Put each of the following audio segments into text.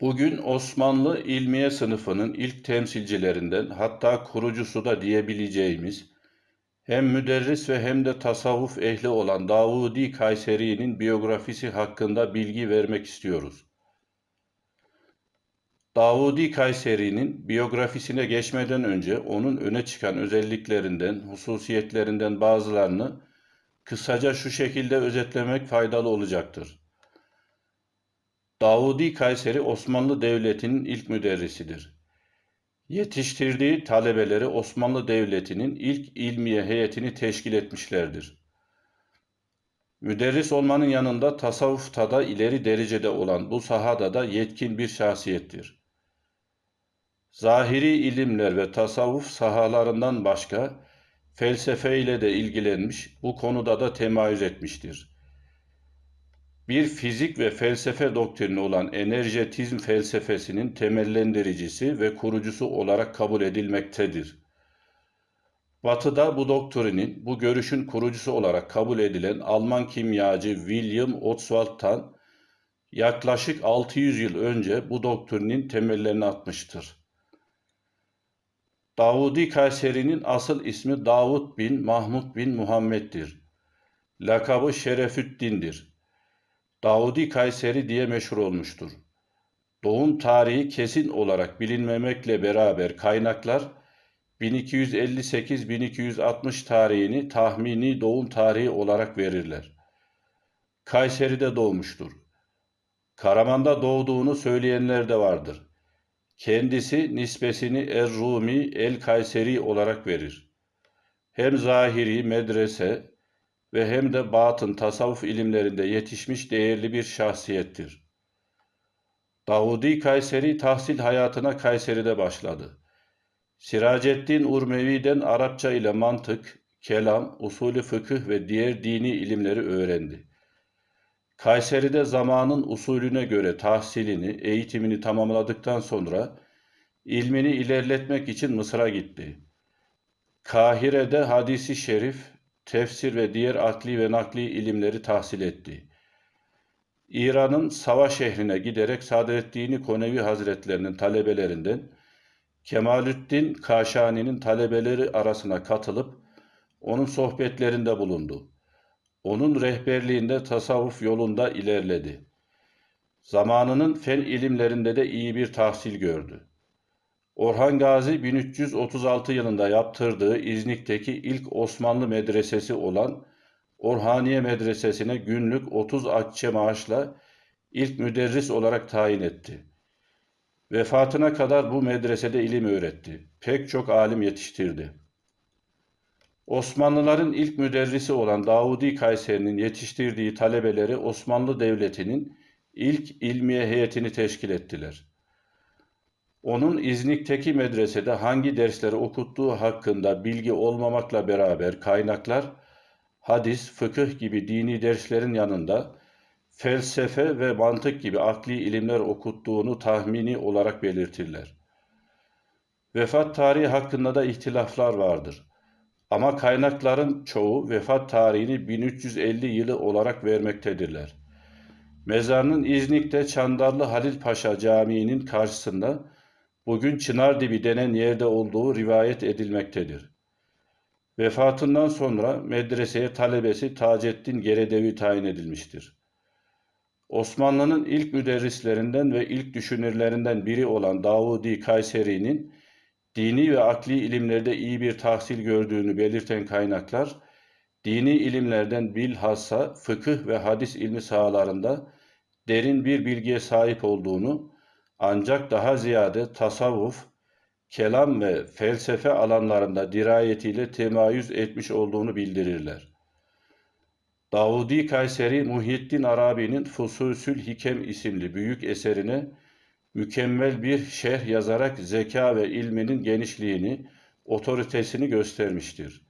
Bugün Osmanlı ilmiye sınıfının ilk temsilcilerinden hatta kurucusu da diyebileceğimiz hem müderris ve hem de tasavvuf ehli olan Davudi Kayseri'nin biyografisi hakkında bilgi vermek istiyoruz. Davudi Kayseri'nin biyografisine geçmeden önce onun öne çıkan özelliklerinden, hususiyetlerinden bazılarını kısaca şu şekilde özetlemek faydalı olacaktır. Davudi Kayseri Osmanlı Devleti'nin ilk müderrisidir. Yetiştirdiği talebeleri Osmanlı Devleti'nin ilk ilmiye heyetini teşkil etmişlerdir. Müderris olmanın yanında tasavvufta da ileri derecede olan bu sahada da yetkin bir şahsiyettir. Zahiri ilimler ve tasavvuf sahalarından başka felsefe ile de ilgilenmiş, bu konuda da temayüz etmiştir bir fizik ve felsefe doktrini olan enerjetizm felsefesinin temellendiricisi ve kurucusu olarak kabul edilmektedir. Batı'da bu doktrinin, bu görüşün kurucusu olarak kabul edilen Alman kimyacı William Ostwald'tan yaklaşık 600 yıl önce bu doktrinin temellerini atmıştır. Davudi Kayseri'nin asıl ismi Davud bin Mahmud bin Muhammed'dir. Lakabı Şerefüddin'dir. Davudi Kayseri diye meşhur olmuştur. Doğum tarihi kesin olarak bilinmemekle beraber kaynaklar 1258-1260 tarihini tahmini doğum tarihi olarak verirler. Kayseri'de doğmuştur. Karaman'da doğduğunu söyleyenler de vardır. Kendisi nispesini Er-Rumi El-Kayseri olarak verir. Hem zahiri, medrese, ve hem de batın tasavvuf ilimlerinde yetişmiş değerli bir şahsiyettir. Davudi Kayseri tahsil hayatına Kayseri'de başladı. Siraceddin Urmevi'den Arapça ile mantık, kelam, usulü fıkıh ve diğer dini ilimleri öğrendi. Kayseri'de zamanın usulüne göre tahsilini, eğitimini tamamladıktan sonra ilmini ilerletmek için Mısır'a gitti. Kahire'de hadisi şerif, tefsir ve diğer akli ve nakli ilimleri tahsil etti. İran'ın Sava şehrine giderek Sadreddin Konevi Hazretlerinin talebelerinden Kemalüddin Kaşani'nin talebeleri arasına katılıp onun sohbetlerinde bulundu. Onun rehberliğinde tasavvuf yolunda ilerledi. Zamanının fen ilimlerinde de iyi bir tahsil gördü. Orhan Gazi 1336 yılında yaptırdığı İznik'teki ilk Osmanlı medresesi olan Orhaniye Medresesi'ne günlük 30 akçe maaşla ilk müderris olarak tayin etti. Vefatına kadar bu medresede ilim öğretti. Pek çok alim yetiştirdi. Osmanlıların ilk müderrisi olan Davudi Kayseri'nin yetiştirdiği talebeleri Osmanlı Devleti'nin ilk ilmiye heyetini teşkil ettiler. Onun İznik'teki medresede hangi dersleri okuttuğu hakkında bilgi olmamakla beraber kaynaklar hadis, fıkıh gibi dini derslerin yanında felsefe ve mantık gibi akli ilimler okuttuğunu tahmini olarak belirtirler. Vefat tarihi hakkında da ihtilaflar vardır. Ama kaynakların çoğu vefat tarihini 1350 yılı olarak vermektedirler. Mezarının İznik'te Çandarlı Halil Paşa Camii'nin karşısında bugün Çınardibi denen yerde olduğu rivayet edilmektedir. Vefatından sonra medreseye talebesi Taceddin Geredevi tayin edilmiştir. Osmanlı'nın ilk müderrislerinden ve ilk düşünürlerinden biri olan Davudi Kayseri'nin dini ve akli ilimlerde iyi bir tahsil gördüğünü belirten kaynaklar, dini ilimlerden bilhassa fıkıh ve hadis ilmi sahalarında derin bir bilgiye sahip olduğunu ancak daha ziyade tasavvuf, kelam ve felsefe alanlarında dirayetiyle temayüz etmiş olduğunu bildirirler. Davudi Kayseri Muhyiddin Arabi'nin Fususül Hikem isimli büyük eserine mükemmel bir şerh yazarak zeka ve ilminin genişliğini, otoritesini göstermiştir.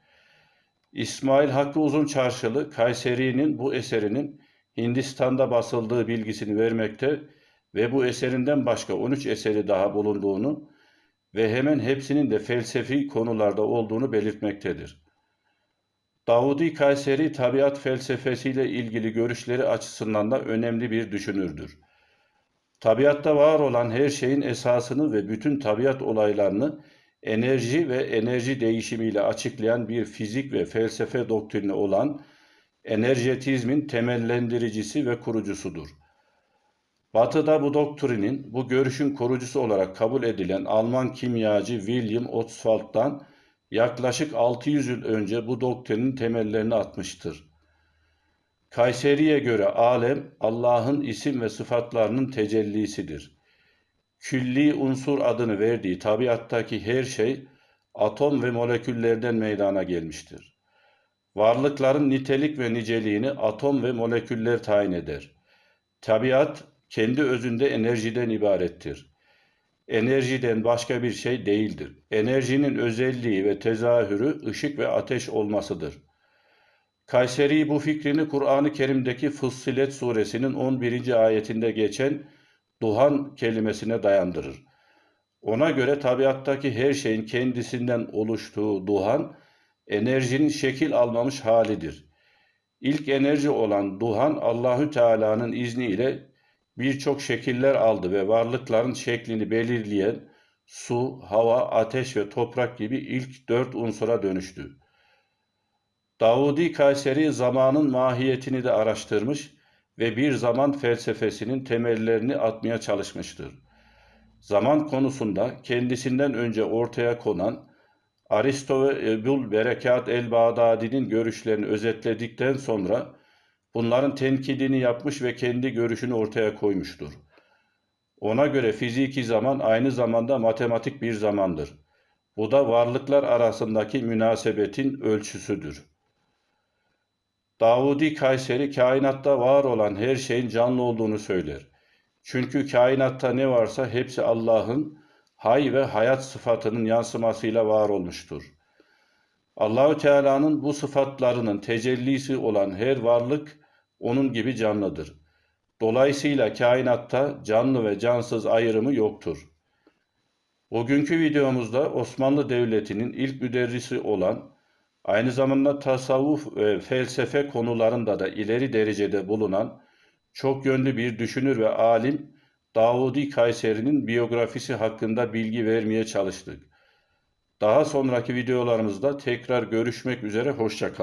İsmail Hakkı Uzun Çarşılı Kayseri'nin bu eserinin Hindistan'da basıldığı bilgisini vermekte ve bu eserinden başka 13 eseri daha bulunduğunu ve hemen hepsinin de felsefi konularda olduğunu belirtmektedir. Davudi Kayseri tabiat felsefesiyle ilgili görüşleri açısından da önemli bir düşünürdür. Tabiatta var olan her şeyin esasını ve bütün tabiat olaylarını enerji ve enerji değişimiyle açıklayan bir fizik ve felsefe doktrini olan enerjetizmin temellendiricisi ve kurucusudur. Batı'da bu doktrinin, bu görüşün korucusu olarak kabul edilen Alman kimyacı William Ostwald'dan yaklaşık 600 yıl önce bu doktrinin temellerini atmıştır. Kayseri'ye göre alem Allah'ın isim ve sıfatlarının tecellisidir. Külli unsur adını verdiği tabiattaki her şey atom ve moleküllerden meydana gelmiştir. Varlıkların nitelik ve niceliğini atom ve moleküller tayin eder. Tabiat kendi özünde enerjiden ibarettir. Enerjiden başka bir şey değildir. Enerjinin özelliği ve tezahürü ışık ve ateş olmasıdır. Kayseri bu fikrini Kur'an-ı Kerim'deki Fussilet suresinin 11. ayetinde geçen duhan kelimesine dayandırır. Ona göre tabiattaki her şeyin kendisinden oluştuğu duhan, enerjinin şekil almamış halidir. İlk enerji olan duhan Allahü Teala'nın izniyle birçok şekiller aldı ve varlıkların şeklini belirleyen su, hava, ateş ve toprak gibi ilk dört unsura dönüştü. Davudi Kayseri zamanın mahiyetini de araştırmış ve bir zaman felsefesinin temellerini atmaya çalışmıştır. Zaman konusunda kendisinden önce ortaya konan Aristo ve Ebul Berekat el-Bağdadi'nin görüşlerini özetledikten sonra bunların tenkidini yapmış ve kendi görüşünü ortaya koymuştur. Ona göre fiziki zaman aynı zamanda matematik bir zamandır. Bu da varlıklar arasındaki münasebetin ölçüsüdür. Davudi Kayseri kainatta var olan her şeyin canlı olduğunu söyler. Çünkü kainatta ne varsa hepsi Allah'ın hay ve hayat sıfatının yansımasıyla var olmuştur. Allahü Teala'nın bu sıfatlarının tecellisi olan her varlık onun gibi canlıdır. Dolayısıyla kainatta canlı ve cansız ayrımı yoktur. Bugünkü videomuzda Osmanlı Devleti'nin ilk müderrisi olan, aynı zamanda tasavvuf ve felsefe konularında da ileri derecede bulunan çok yönlü bir düşünür ve alim Davudi Kayseri'nin biyografisi hakkında bilgi vermeye çalıştık. Daha sonraki videolarımızda tekrar görüşmek üzere, hoşçakalın.